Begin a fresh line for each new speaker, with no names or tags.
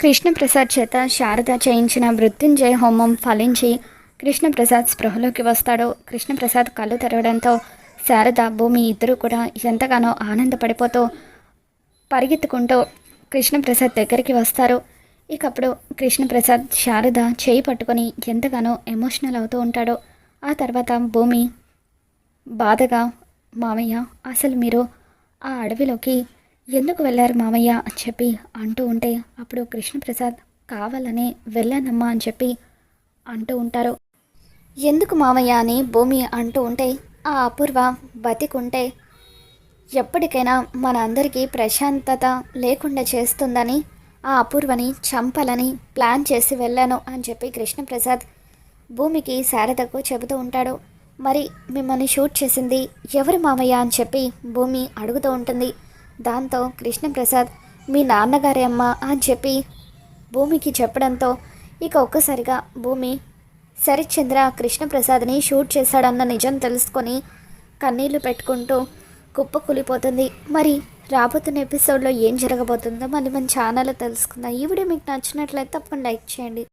కృష్ణప్రసాద్ చేత శారద చేయించిన మృత్యుంజయ హోమం ఫలించి కృష్ణప్రసాద్ స్పృహలోకి వస్తాడు. కృష్ణప్రసాద్ కళ్ళు తెరవడంతో శారద భూమి ఇద్దరు కూడా ఎంతగానో ఆనందపడిపోతూ పరిగెత్తుకుంటూ కృష్ణప్రసాద్ దగ్గరికి వస్తారు. ఇకప్పుడు కృష్ణప్రసాద్ శారద చేయి పట్టుకొని ఎంతగానో ఎమోషనల్ అవుతూ ఉంటాడు. ఆ తర్వాత భూమి బాధగా మామయ్య అసలు మీరు ఆ అడవిలోకి ఎందుకు వెళ్ళారు మామయ్య అని చెప్పి అంటూ ఉంటే అప్పుడు కృష్ణప్రసాద్ కావాలని వెళ్ళానమ్మా అని చెప్పి అంటూ ఉంటారు. ఎందుకు మామయ్య అని భూమి అంటూ ఉంటే ఆ అపూర్వ బతికుంటే ఎప్పటికైనా మన అందరికీ ప్రశాంతత లేకుండా చేస్తుందని ఆ అపూర్వని చంపాలని ప్లాన్ చేసి వెళ్ళాను అని చెప్పి కృష్ణప్రసాద్ భూమికి శారదకు చెబుతూ ఉంటాడు. మరి మిమ్మల్ని షూట్ చేసింది ఎవరు మామయ్య అని చెప్పి భూమి అడుగుతూ ఉంటుంది. దాంతో కృష్ణప్రసాద్ మీ నాన్నగారి అమ్మ అని చెప్పి భూమికి చెప్పడంతో ఇక ఒక్కసారిగా భూమి శరత్చంద్ర కృష్ణప్రసాద్ని షూట్ చేశాడన్న నిజం తెలుసుకొని కన్నీళ్ళు పెట్టుకుంటూ కుప్ప కూలిపోతుంది. మరి రాబోతున్న ఎపిసోడ్లో ఏం జరగబోతుందో మళ్ళీ మన ఛానల్లో తెలుసుకుందాం. ఈ వీడియో మీకు నచ్చినట్లయితే తప్పకుండా లైక్ చేయండి.